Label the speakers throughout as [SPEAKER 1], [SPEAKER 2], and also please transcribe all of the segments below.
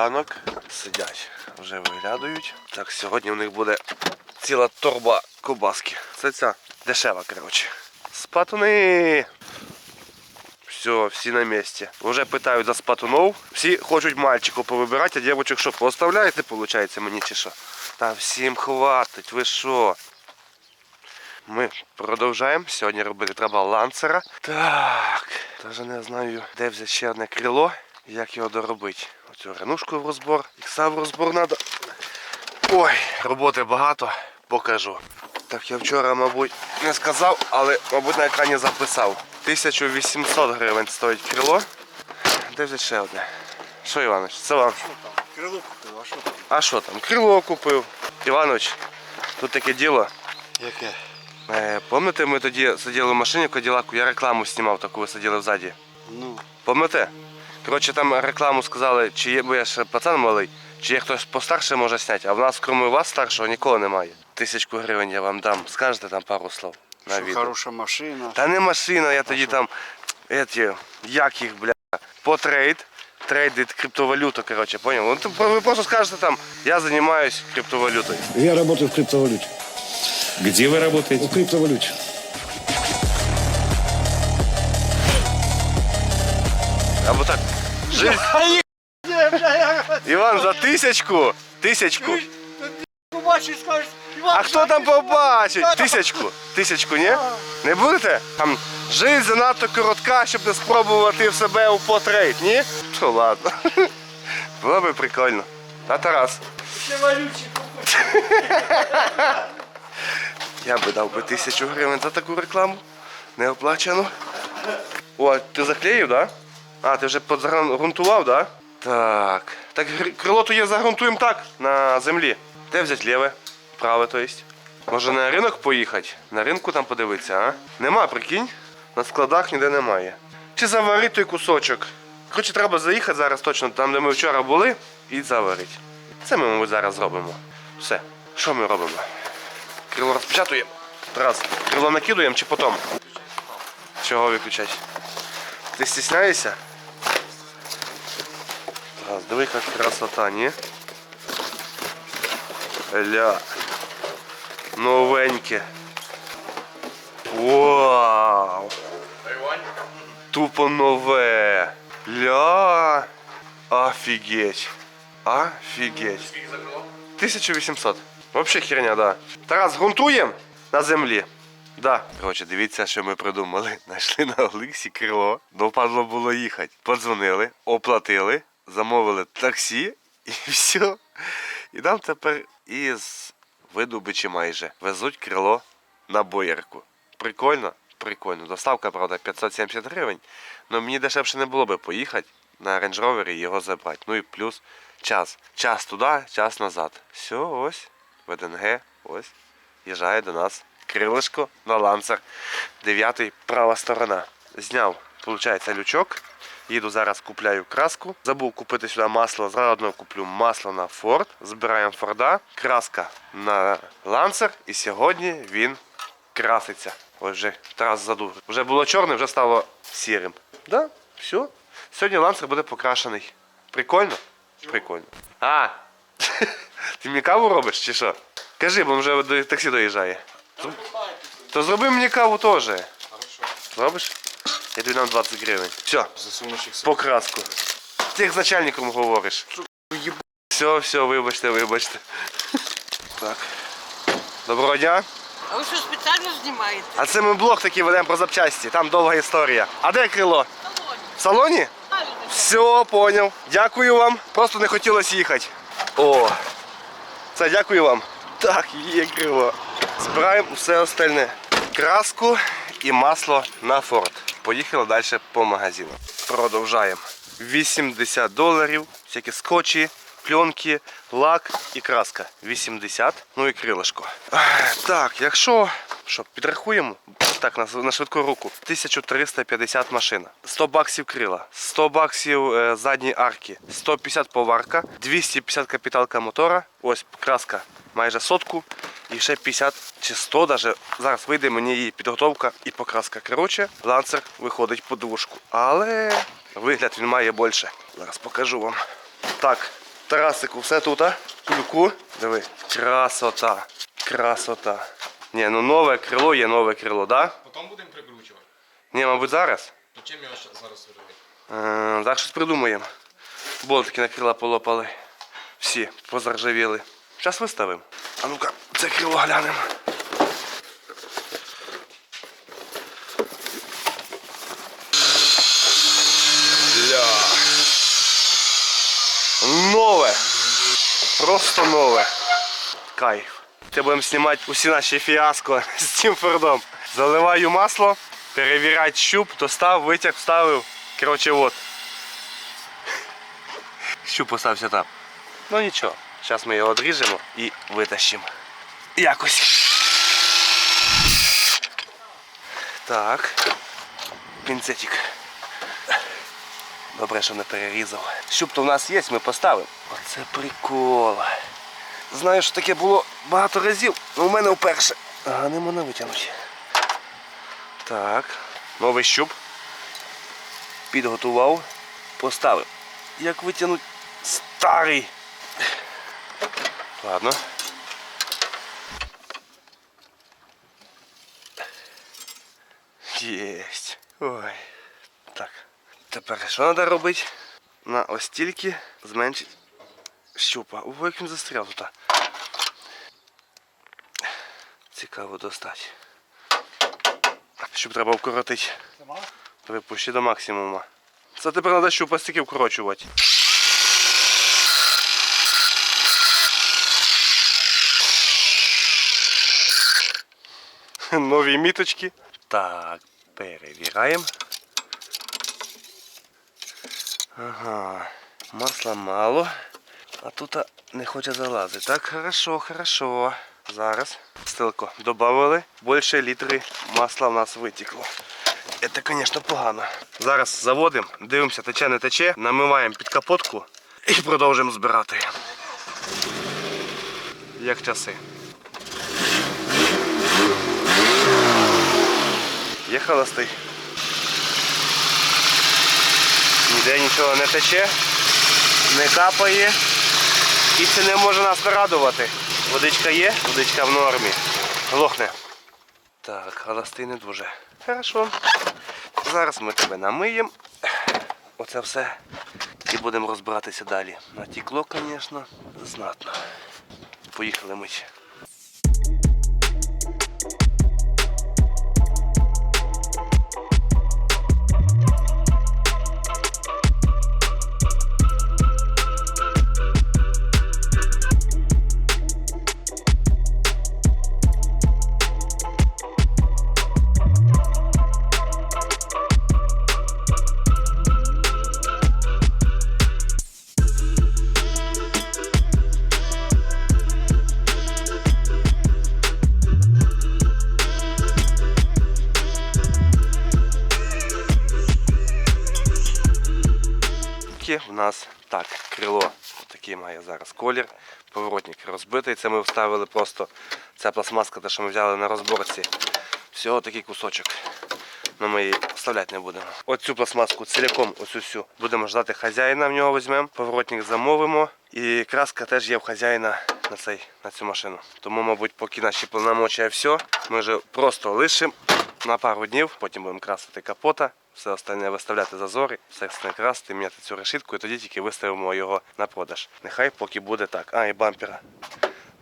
[SPEAKER 1] ранок. Сидять, вже виглядають. Так, сьогодні у них буде ціла торба кобаски. Це ця дешева, коротше. Спатуни! Все, всі на місці. Вже питають за спатунов. Всі хочуть мальчику повибирати, а дівчинок що, поставляєте, виходить, мені чи що? Та всім хватить, ви що? Ми продовжаємо. Сьогодні робити треба ланцера. Так, навіть не знаю, де взяти ще одне крило, як його доробити. Оцю ренушку в розбор, ікса в розбор треба. Ой, роботи багато, покажу. Так, я вчора, мабуть, не сказав, але, мабуть, на екрані записав. 1800 гривень стоїть крило. Де взяти ще одне? Що, Іванович, це вам?
[SPEAKER 2] Крило купив, а що там?
[SPEAKER 1] А що там? Крило купив. Іванович, тут таке діло.
[SPEAKER 2] Яке?
[SPEAKER 1] Е, Пам'ятаєте, ми тоді сиділи в машині в Каділаку, я рекламу знімав таку, ви сиділи взаді.
[SPEAKER 2] Ну,
[SPEAKER 1] Пам'ятаєте? Коротше, там рекламу сказали, чи є, бо я ще пацан малий, чи є хтось постарше може зняти, а в нас, крім вас старшого, нікого немає. Тисячку гривень я вам дам. Скажете там пару слов на
[SPEAKER 2] що
[SPEAKER 1] відео.
[SPEAKER 2] хороша машина.
[SPEAKER 1] Та не машина, я тоді там, еті, як їх, бля, по трейд, трейдить криптовалюту, коротше, поняв? Ну, то ви просто скажете там, я займаюсь криптовалютою.
[SPEAKER 3] Я работаю в криптовалюте.
[SPEAKER 4] Где вы работаете?
[SPEAKER 3] В криптовалюте.
[SPEAKER 1] Або так. Жизнь. Іван, за тисячку. Тисячку. А хто там побачить? Тисячку. Тисячку, ні? Не будете? Там жизнь занадто коротка, щоб не спробувати в себе у потрейд, ні? То ладно. Було би прикольно. А Тарас? Я би дав би тисячу гривень за таку рекламу. Не оплачено. О, ти заклеїв, так? Да? А, ти вже подзагрунтував, так? Так. Так крило то є загрунтуємо так, на землі. Де взяти ліве? Праве, то есть. Може на ринок поїхати? На ринку там подивитися, а? Нема, прикинь. На складах ніде немає. Чи заварити той кусочок? Коротше, треба заїхати зараз точно там, де ми вчора були, і заварити. Це ми, мабуть, зараз зробимо. Все. Що ми робимо? Крило розпечатуємо. Раз. Крило накидуємо чи потім? Чого виключати? Ти стісняєшся? Раз, диви, яка красота, ні? Ля. Новеньке. Вау! Тупо нове. Ля. Офігеть. Офігеть. 1800. Вообще херня, да. Тарас, грунтуємо на землі. Да. Коротше, дивіться, що ми придумали. Знайшли на Олексі крило. Допадло було їхати. Подзвонили, оплатили, замовили таксі і все. І нам тепер із видобичі майже везуть крило на боярку. Прикольно? Прикольно. Доставка, правда, 570 гривень. але мені дешевше не було би поїхати на Range Rover і його забрати. Ну і плюс час. Час туди, час назад. Все, ось. ВДНГ, ось. Їжджає до нас крилишко на ланцер. Дев'ятий, права сторона. Зняв, виходить, лючок. Їду зараз купляю краску. Забув купити сюди масло, заодно куплю масло на Форд. Збираємо Форда, краска на ланцер. І сьогодні він краситься. Ось вже Тарас задув. Вже було чорне, вже стало сірим. Да, все. Сьогодні ланцер буде покрашений. Прикольно? Прикольно. А! Ти мені каву робиш чи що? Кажи, бо вже до таксі доїжджає. То зроби мені каву теж. Зробиш? Я тобі дам 20 гривень. Все,
[SPEAKER 2] Засунеш їх
[SPEAKER 1] покраску. Ти як з начальником говориш. Все, все, вибачте, вибачте. Так. Доброго дня.
[SPEAKER 5] А ви що спеціально знімаєте?
[SPEAKER 1] А це ми блог такий ведемо про запчасті. Там довга історія. А де крило? В салоні? Все, поняв. Дякую вам. Просто не хотілося їхати. О. Це дякую вам. Так, є крило. Збираємо все остальне. Краску і масло на форт. Поїхали далі по магазину. Продовжаємо. 80 доларів, всякі скотчі, пленки, лак і краска. 80. Ну і крилишко. Так, якщо що, підрахуємо, так, на, на швидку руку. 1350 машина. 100 баксів крила, 100 баксів е, задні арки, 150 поварка, 250 капіталка мотора, ось краска майже сотку. І ще 50 чи 100 даже. Зараз вийде мені її підготовка і покраска. Коротше, ланцер виходить по двушку. Але вигляд він має більше. Зараз покажу вам. Так, Тарасику, все тут, а? Кульку. Диви. Красота. Красота. Ні, ну нове крило є нове крило, да?
[SPEAKER 3] Потім будемо прикручувати.
[SPEAKER 1] Ні, мабуть, зараз.
[SPEAKER 3] То чим його зараз виробити?
[SPEAKER 1] Е, зараз щось придумаємо. Болтики на крила полопали. Всі позаржавіли. Зараз виставимо. А ну-ка, це крило глянемо. Нове. Просто нове. Кайф. Це будемо знімати усі наші фіаско з цим фордом. Заливаю масло, перевіряти щуп, достав, витяг, вставив. Коротше, от. Щуп остався там. Ну нічого. Зараз ми його одріжемо і витащимо. Якось. Так. Пінцетик. Добре, що не перерізав. Щуп то в нас є, ми поставимо. Оце прикол. Знаю, що таке було багато разів, але у мене вперше. Ага, не можна витягнути. Так. Новий щуп. Підготував. Поставив. Як витягнути старий. Ладно. Єсть. Ой. Так. Тепер що треба робити? На ось тільки зменшити щупа. Ого, як він застряв тут. Цікаво достати. Щуп треба вкоротити. Припущи до максимуму. Це тепер треба щупа стільки вкорочувати. Нові міточки. Так, перевіряємо. Ага, масла мало, а тут не хоче залазити. Так, хорошо, хорошо. Зараз стилко додали, більше літри масла в нас витекло. Це, звісно, погано. Зараз заводимо, дивимося, тече, не тече, намиваємо під капотку і продовжуємо збирати. Як часи. Є холостий. Ніде нічого не тече, не капає. І це не може нас нарадувати. Водичка є, водичка в нормі. Глохне. Так, холостий не дуже. Хорошо. Зараз ми тебе намиємо. Оце все. І будемо розбиратися далі. Натікло, звісно, знатно. Поїхали мить. Таке у нас так, крило. Такий має зараз колір. Поворотник розбитий. Це ми вставили просто. Ця пластмаска, те, що ми взяли на розборці. Всього такий кусочок. Ну, ми її вставляти не будемо. Оцю пластмаску ціляком, оцю всю. Будемо ждати хазяїна, в нього візьмемо. Поворотник замовимо. І краска теж є в хазяїна на, цей, на цю машину. Тому, мабуть, поки наші повномочія все, ми вже просто лишимо на пару днів, потім будемо красити капота, все остальне виставляти зазори, все остальне красити, міняти цю решітку і тоді тільки виставимо його на продаж. Нехай поки буде так. А, і бампера.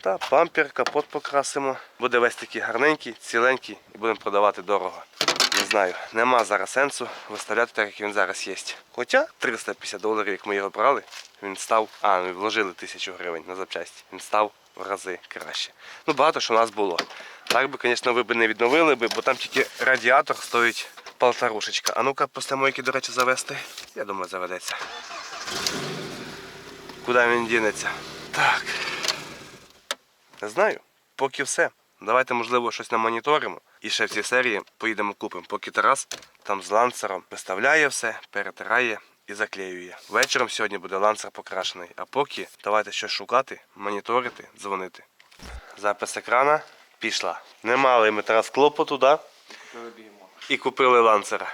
[SPEAKER 1] Та бампер, капот покрасимо. Буде весь такий гарненький, ціленький і будемо продавати дорого. Не знаю, нема зараз сенсу виставляти так, як він зараз є. Хоча 350 доларів, як ми його брали, він став. А, ми вложили тисячу гривень на запчасті. Він став в рази краще. Ну, багато що у нас було. Так би, звісно, ви б не відновили бо там тільки радіатор стоїть полторушечка. А ну-ка, після мойки, до речі, завести. Я думаю, заведеться. Куди він дінеться? Так. Не знаю. Поки все. Давайте, можливо, щось намоніторимо. І ще в цій серії поїдемо купимо. Поки Тарас там з ланцером виставляє все, перетирає і заклеює. Вечором сьогодні буде ланцер покрашений. А поки давайте щось шукати, моніторити, дзвонити. Запис екрана пішла. Не мали ми Тарас клопоту, да? І купили ланцера.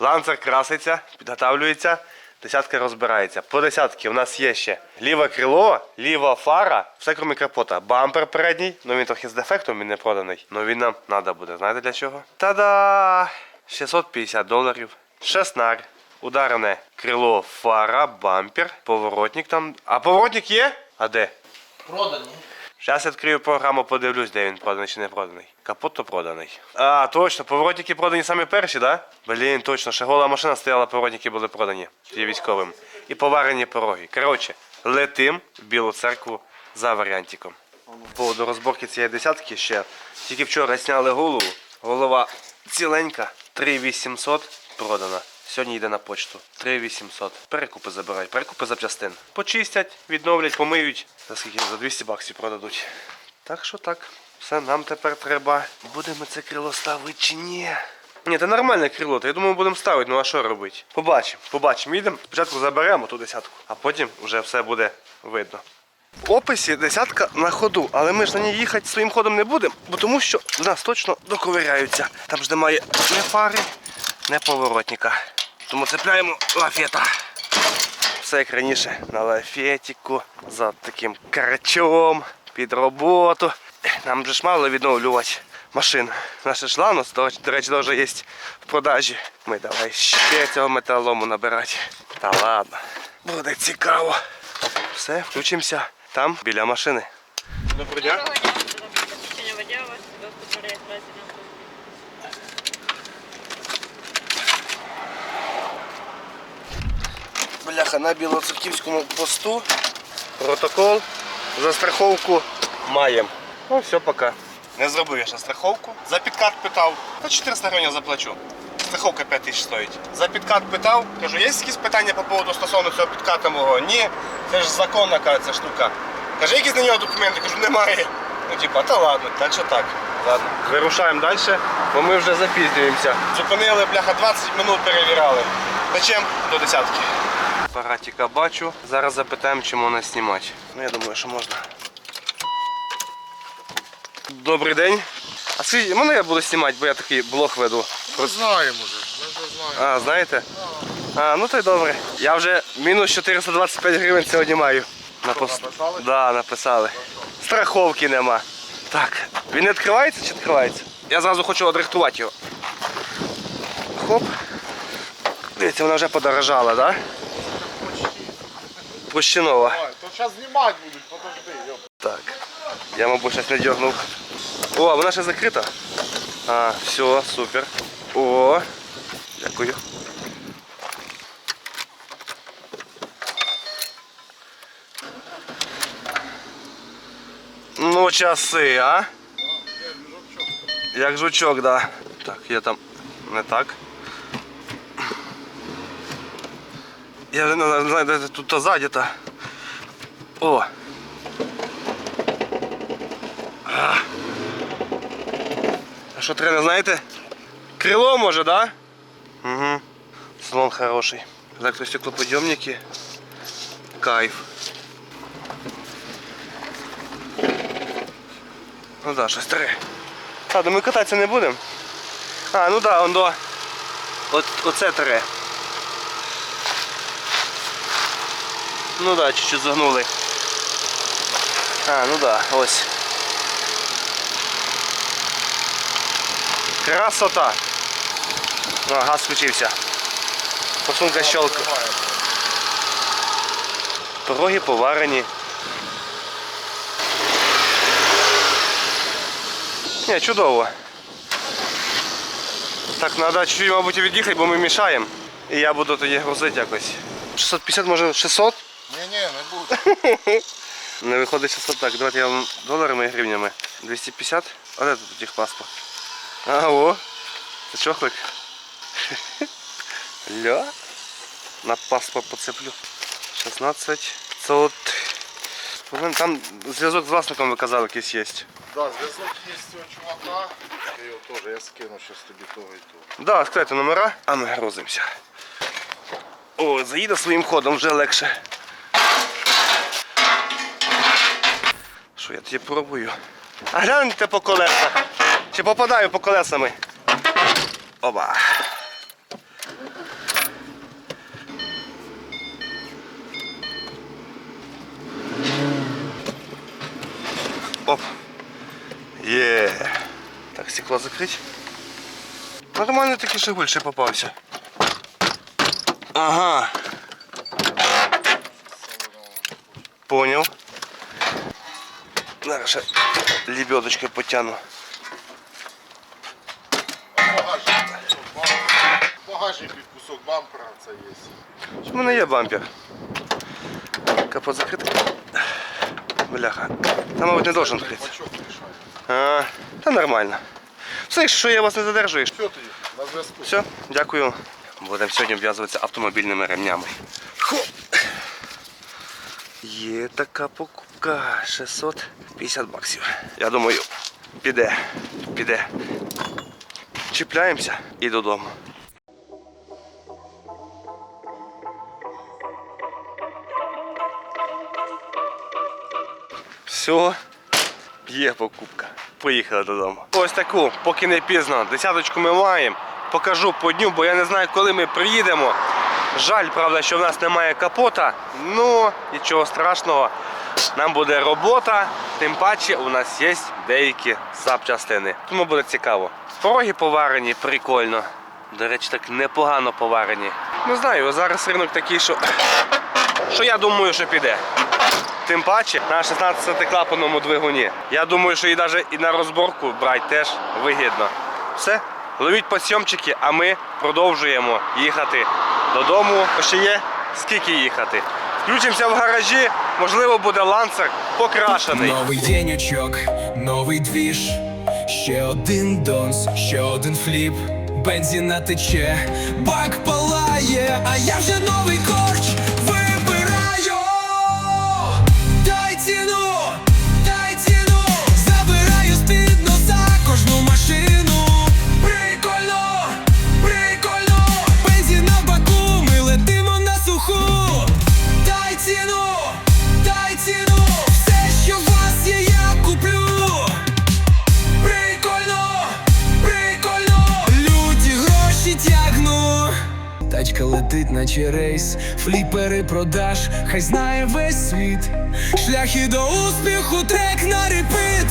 [SPEAKER 1] Ланцер краситься, підготавлюється. Десятка розбирається. По десятки у нас є ще ліве крило, ліва фара, все крім капота. Бампер передній, ну він трохи з дефектом, він не проданий. Ну він нам треба буде. Знаєте для чого? Та-да! 650 доларів. Шеснар. Ударене крило, фара, бампер, поворотник там. А поворотник є? А де?
[SPEAKER 3] Продані.
[SPEAKER 1] Зараз відкрию програму, подивлюсь, де він проданий чи не проданий. Капот то проданий. А, точно, поворотники продані самі перші, да? Блін, точно, ще гола машина стояла, поворотники були продані є військовим. І поварені пороги. Коротше, летим в Білу церкву за варіантиком. По поводу розборки цієї десятки ще тільки вчора зняли голову. Голова ціленька, 3800 продана. Сьогодні йде на почту. 3800. Перекупи забирають, перекупи запчастин. Почистять, відновлять, помиють. За скільки? За 200 баксів продадуть. Так що так. Все, нам тепер треба. Будемо це крило ставити чи ні? Ні, це нормальне крило, то я думаю, будемо ставити, ну а що робити? Побачимо, побачимо. Їдемо, спочатку заберемо ту десятку, а потім вже все буде видно. В описі десятка на ходу, але ми ж на ній їхати своїм ходом не будемо, бо тому що до нас точно доковиряються. Там ж немає не фари, не поворотника. Тому цепляємо лафета. Все як раніше на лафетіку, за таким карачом, під роботу. Нам же ж мало відновлювати машин. Наше ж ланос, до, до речі, теж є в продажі. Ми давай ще цього металолому набирати. Та ладно, буде цікаво. Все, включимося там, біля машини. Доброго дня.
[SPEAKER 5] Доброго дня. Посвідчення водія у вас доступ до реєстрації на автомобіль.
[SPEAKER 1] Бляха, на Білоцерківському посту. Протокол за страховку маємо. Ну все, пока. Не зробив я ще страховку. За підкат питав. Та 400 гривень заплачу. Страховка 5 тисяч стоїть. За підкат питав, кажу, є якісь питання по поводу стосовно цього підката мого? Ні, це ж законна каже, ця штука. Каже, якісь на нього документи? Кажу, немає. Ну типа, та ладно, так що так. Ладно. Вирушаємо далі, бо ми вже запізнюємося. Зупинили, бляха, 20 минут перевіряли. Зачем до десятки? Апаратика бачу. Зараз запитаємо, чи можна знімати. Ну, я думаю, що можна. Добрий день. А скажіть, можна я буду знімати, бо я такий блог веду.
[SPEAKER 2] Ми знаємо вже, ми вже знаємо.
[SPEAKER 1] А, знаєте? А, ну то й добре. Я вже мінус 425 гривень сьогодні маю. Напис...
[SPEAKER 2] написали?
[SPEAKER 1] Да, написали. Страховки нема. Так, він не відкривається чи відкривається? Я зразу хочу одрихтувати його. Хоп. Дивіться, вона вже подорожала, так? Да? Почти нова.
[SPEAKER 2] Давай, то зараз знімати будуть, подожди. йоп.
[SPEAKER 1] Так. Я, мабуть, щось не дернув. О, вона ще закрита. А, все, супер. О, дякую. Ну, часи, а? Як жучок, да. Так, я там не так. Я не знаю, де тут то ззаді-то. О, А що треба, знаєте? Крило може, да? Угу. Салон хороший. Електростеклоподйомники. Кайф. Ну да, щось старе. А, да ми кататися не будемо. А, ну да, он до. От, оце тре. Ну да, чуть-чуть загнули. А, ну да, ось. Красота. А, газ включився. Посунка щелка. Пороги поварені. Ні, чудово. Так, треба чуть-чуть, мабуть, від'їхати, бо ми мішаємо. І я буду тоді грузити якось. 650, може 600?
[SPEAKER 2] Не
[SPEAKER 1] виходить 600 так. Давайте я вам доларами і гривнями. 250? А де тут їх паспорт? А, о! Це чохлик. Ля. На паспорт поцеплю. 16 500. Там зв'язок з власником ви казали якийсь є.
[SPEAKER 2] Да, зв'язок є з цього чувака. Я його теж, я скину зараз тобі того і того.
[SPEAKER 1] Да, скажете номера, а ми грузимося. О, заїде своїм ходом вже легше. Що я тоді пробую? А гляньте по колесах. Чи попадаю по колесами? Оба. Оп. Є. Так, стекло закрить. Нормально такий Жигуль ще попався. Ага. Поняв. Зараз ще лебедочкою потягну.
[SPEAKER 2] Багажник. Під кусок бампера це є.
[SPEAKER 1] У мене є бампер. Капот закритий. Бляха. Там, мабуть, не должен відкрити. А, та нормально. Все, якщо що, я вас не задержую.
[SPEAKER 2] Що тоді? На зв'язку.
[SPEAKER 1] Все, дякую. Будемо сьогодні обв'язуватися автомобільними ремнями. Хо! Є така покупка 650 баксів. Я думаю, піде, піде. Чіпляємося і додому. Все, є покупка. Поїхали додому. Ось таку, поки не пізно. Десяточку ми маємо. Покажу по дню, бо я не знаю, коли ми приїдемо. Жаль, правда, що в нас немає капота. Ну, нічого страшного. Нам буде робота, тим паче у нас є деякі запчастини. Тому буде цікаво. Пороги поварені, прикольно. До речі, так непогано поварені. Не знаю, зараз ринок такий, що, що я думаю, що піде. Тим паче на 16-клапаному двигуні. Я думаю, що і навіть і на розборку брати теж вигідно. Все, ловіть посйомчики, а ми продовжуємо їхати додому. Ще є скільки їхати. Включимося в гаражі, можливо, буде ланцер покрашений.
[SPEAKER 6] Новий денючок, новий двіж, ще один донс, ще один фліп, бензина тече, бак палає, а я вже новий корч наче рейс, фліпери продаж, хай знає весь світ. Шляхи до успіху, трек на репит.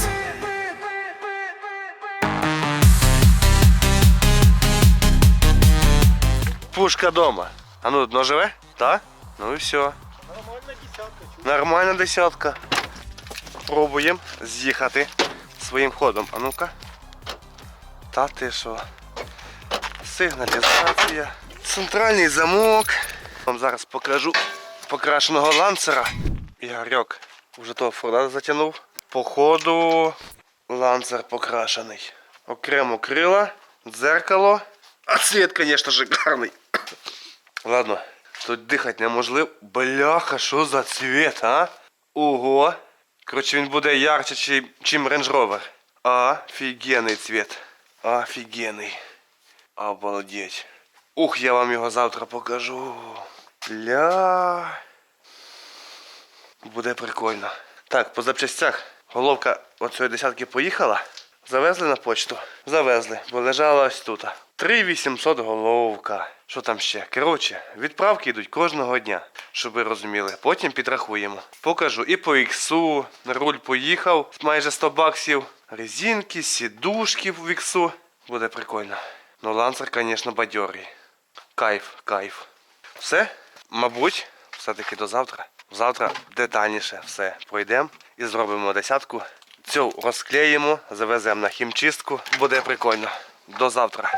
[SPEAKER 1] Пушка дома. А ну, дно живе? Так? Ну і все. Нормальна десятка. Нормальна десятка. Пробуємо з'їхати своїм ходом. А ну-ка. Та ти що? Сигналізація. Центральний замок. Вам зараз покажу покрашеного ланцера. Ігорьок вже того форда затягнув. Походу ланцер покрашений. Окремо крила, дзеркало. А цвет, конечно, шикарний. Ладно, тут дихати неможливо. Бляха, що за цвет, а? Ого. Коротше, він буде ярче, чим, Range Rover. Офігенний цвет. Офігенний. Обалдеть. Ух, я вам його завтра покажу. Ля. Буде прикольно. Так, по запчастях. Головка оцієї десятки поїхала. Завезли на почту? Завезли, бо лежала ось тут. 3800 головка. Що там ще? Коротше, відправки йдуть кожного дня, щоб ви розуміли. Потім підрахуємо. Покажу і по іксу. Руль поїхав майже 100 баксів. Резинки, сідушки в іксу. Буде прикольно. Ну ланцер, звісно, бадьорий. Кайф, кайф. Все, мабуть, все-таки до завтра. Завтра детальніше все пройдемо і зробимо десятку. Цю розклеїмо, завеземо на хімчистку. Буде прикольно. До завтра.